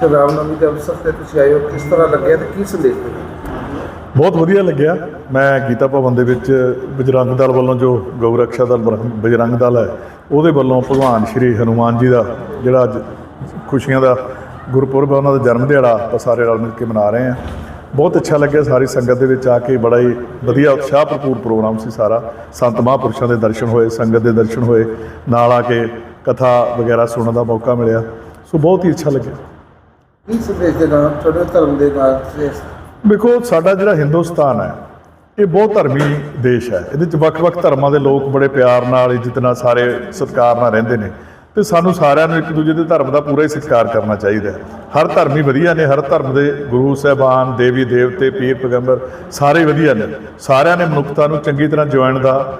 ਤੇ ਰਾਮਨਵਮੀ ਦੇ ਅਵਸਰ ਤੇ ਤੁਸੀਂ ਆਏ ਹੋ, ਕਿਸ ਤਰ੍ਹਾਂ ਲੱਗਿਆ ਤੇ ਕੀ ਸੰਦੇਸ਼ ਦੇਣਾ ਬਹੁਤ ਵਧੀਆ ਲੱਗਿਆ। ਮੈਂ ਗੀਤਾ ਭਵਨ ਦੇ ਵਿੱਚ ਬਜਰੰਗ ਦਲ ਵੱਲੋਂ ਜੋ ਗਊ ਰਕਸ਼ਾ ਦਲ ਬਰ- ਬਜਰੰਗ ਦਲ ਹੈ, ਉਹਦੇ ਵੱਲੋਂ ਭਗਵਾਨ ਸ਼੍ਰੀ ਹਨੂਮਾਨ ਜੀ ਦਾ ਜਿਹੜਾ ਅੱਜ ਖੁਸ਼ੀਆਂ ਦਾ ਗੁਰਪੁਰਬ ਉਹਨਾਂ ਦਾ ਜਨਮ ਦਿਹਾੜਾ ਆਪਾਂ ਸਾਰੇ ਰਲ ਮਿਲ ਕੇ ਮਨਾ ਰਹੇ ਹਾਂ। ਬਹੁਤ ਅੱਛਾ ਲੱਗਿਆ ਸਾਰੀ ਸੰਗਤ ਦੇ ਵਿੱਚ ਆ ਕੇ, ਬੜਾ ਹੀ ਵਧੀਆ ਉਤਸ਼ਾਹ ਭਰਪੂਰ ਪ੍ਰੋਗਰਾਮ ਸੀ ਸਾਰਾ। ਸੰਤ ਮਹਾਂਪੁਰਸ਼ਾਂ ਦੇ ਦਰਸ਼ਨ ਹੋਏ, ਸੰਗਤ ਦੇ ਦਰਸ਼ਨ ਹੋਏ, ਨਾਲ ਆ ਕੇ ਕਥਾ ਵਗੈਰਾ ਸੁਣਨ ਦਾ ਮੌਕਾ ਮਿਲਿਆ। ਸੋ ਬਹੁਤ ਹੀ ਅੱਛਾ ਲੱਗਿਆ। ਕੀ ਸੰਦੇਸ਼ ਦੇਣਾ ਤੁਹਾਡੇ ਧਰਮ ਦੇ ਨਾਲ ਦੇਖੋ, ਸਾਡਾ ਜਿਹੜਾ ਹਿੰਦੁਸਤਾਨ ਹੈ, ਇਹ ਬਹੁਤ ਧਰਮੀ ਦੇਸ਼ ਹੈ। ਇਹਦੇ ਵਿੱਚ ਵੱਖ-ਵੱਖ ਧਰਮਾਂ ਦੇ ਲੋਕ ਬੜੇ ਪਿਆਰ ਨਾਲ, ਇੱਜ਼ਤ ਨਾਲ ਸਾਰੇ ਸਤਿਕਾਰ ਨਾਲ ਰਹਿੰਦੇ ਨੇ। ਤੇ ਸਾਨੂੰ ਸਾਰਿਆਂ ਨੂੰ ਇੱਕ ਦੂਜੇ ਦੇ ਧਰਮ ਦਾ ਪੂਰਾ ਹੀ ਸਤਿਕਾਰ ਕਰਨਾ ਚਾਹੀਦਾ ਹੈ। ਹਰ ਧਰਮ ਹੀ ਵਧੀਆ ਨੇ, ਹਰ ਧਰਮ ਦੇ ਗੁਰੂ, ਸਾਹਿਬਾਨ, ਦੇਵੀ, ਦੇਵਤੇ, ਪੀਰ, ਪੈਗੰਬਰ, ਸਾਰੇ ਵਧੀਆ ਨੇ। ਸਾਰਿਆਂ ਨੇ ਮਨੁੱਖਤਾ ਨੂੰ ਚੰਗੀ ਤਰ੍ਹਾਂ ਜੋੜਨ ਦਾ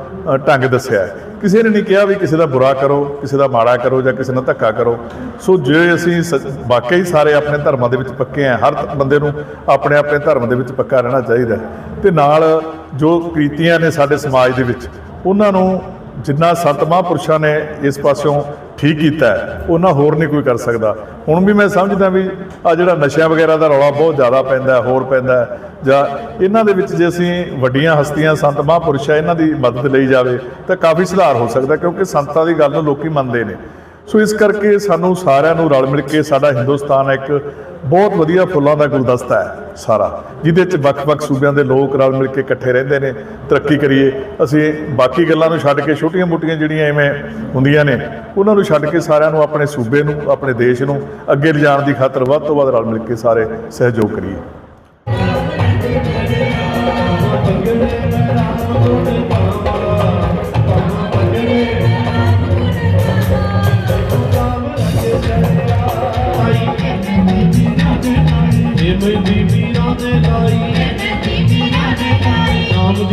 ਢੰਗ ਦੱਸਿਆ ਹੈ। ਕਿਸੇ ਨੇ ਨਹੀਂ ਕਿਹਾ ਵੀ ਕਿਸੇ ਦਾ ਬੁਰਾ ਕਰੋ, ਕਿਸੇ ਦਾ ਮਾੜਾ ਕਰੋ ਜਾਂ ਕਿਸੇ ਨਾਲ ਧੱਕਾ ਕਰੋ। ਸੋ ਜੇ ਅਸੀਂ ਸ- ਵਾਕਈ ਸਾਰੇ ਆਪਣੇ ਧਰਮਾਂ ਦੇ ਵਿੱਚ ਪੱਕੇ ਆ ਹਰ ਬੰਦੇ ਨੂੰ ਆਪਣੇ ਆਪਣੇ ਧਰਮ ਦੇ ਵਿੱਚ ਪੱਕਾ ਰਹਿਣਾ ਚਾਹੀਦਾ ਹੈ। ਤੇ ਨਾਲ ਜੋ ਕ੍ਰੀਤੀਆਂ ਨੇ ਸਾਡੇ ਸਮਾਜ ਦੇ ਵਿੱਚ, ਉਹਨਾਂ ਨੂੰ ਜਿੰਨਾ ਸੰਤ ਮਹਾਂਪੁਰਸ਼ਾਂ ਨੇ ਇਸ ਪਾਸਿਓਂ ਠੀਕ ਕੀਤਾ ਉਹਨਾਂ ਹੋਰ ਨਹੀਂ ਕੋਈ ਕਰ ਸਕਦਾ। ਹੁਣ ਵੀ ਮੈਂ ਸਮਝਦਾ ਵੀ ਆ ਜਿਹੜਾ ਨਸ਼ਿਆਂ ਵਗੈਰਾ ਦਾ ਰੌਲਾ ਬਹੁਤ ਜ਼ਿਆਦਾ ਪੈਂਦਾ ਹੋਰ ਪੈਂਦਾ ਜਾਂ ਇਹਨਾਂ ਦੇ ਵਿੱਚ ਜੇ ਅਸੀਂ ਵੱਡੀਆਂ ਹਸਤੀਆਂ, ਸੰਤ ਮਹਾਂਪੁਰਸ਼ ਹੈ, ਇਹਨਾਂ ਦੀ ਮਦਦ ਲਈ ਜਾਵੇ ਤਾਂ ਕਾਫੀ ਸੁਧਾਰ ਹੋ ਸਕਦਾ ਕਿਉਂਕਿ ਸੰਤਾਂ ਦੀ ਗੱਲ ਨੂੰ ਲੋਕੀ ਮੰਨਦੇ ਨੇ। ਸੋ ਇਸ ਕਰਕੇ ਸਾਨੂੰ ਸਾਰਿਆਂ ਨੂੰ ਰਲ ਮਿਲ ਕੇ ਸਾਡਾ ਹਿੰਦੁਸਤਾਨ ਇੱਕ ਬਹੁਤ ਵਧੀਆ ਫੁੱਲਾਂ ਦਾ ਗੁਲਦਸਤਾ ਹੈ ਸਾਰਾ, ਜਿਹਦੇ ਵਿੱਚ ਵੱਖ-ਵੱਖ ਸੂਬਿਆਂ ਦੇ ਲੋਕ ਰਲ ਮਿਲ ਕੇ ਇਕੱਠੇ ਰਹਿੰਦੇ ਨੇ, ਤਰੱਕੀ ਕਰੀਏ। ਅਸੀਂ ਬਾਕੀ ਗੱਲਾਂ ਨੂੰ ਛੱਡ ਕੇ ਛੋਟੀਆਂ-ਮੋਟੀਆਂ ਜਿਹੜੀਆਂ ਐਵੇਂ ਹੁੰਦੀਆਂ ਨੇ, ਉਹਨਾਂ ਨੂੰ ਛੱਡ ਕੇ ਸਾਰਿਆਂ ਨੂੰ ਆਪਣੇ ਸੂਬੇ ਨੂੰ, ਆਪਣੇ ਦੇਸ਼ ਨੂੰ ਅੱਗੇ ਲਿਜਾਣ ਦੀ ਖਾਤਰ ਵੱਧ ਤੋਂ ਵੱਧ ਰਲ ਮਿਲ ਕੇ ਸਾਰੇ ਸਹਿਯੋਗ ਕਰੀਏ।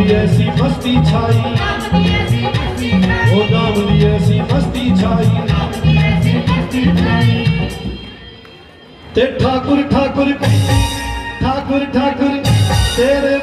ਦੀ ਐਸੀ ਮਸਤੀ ਛਾਈ ਉਹ ਨਾਮ ਦੀ ਐਸੀ ਮਸਤੀ ਛਾਈ ਤੇ ਠਾਕੁਰ ਠਾਕੁਰ ਠਾਕੁਰ ਠਾਕੁਰ ਤੇਰੇ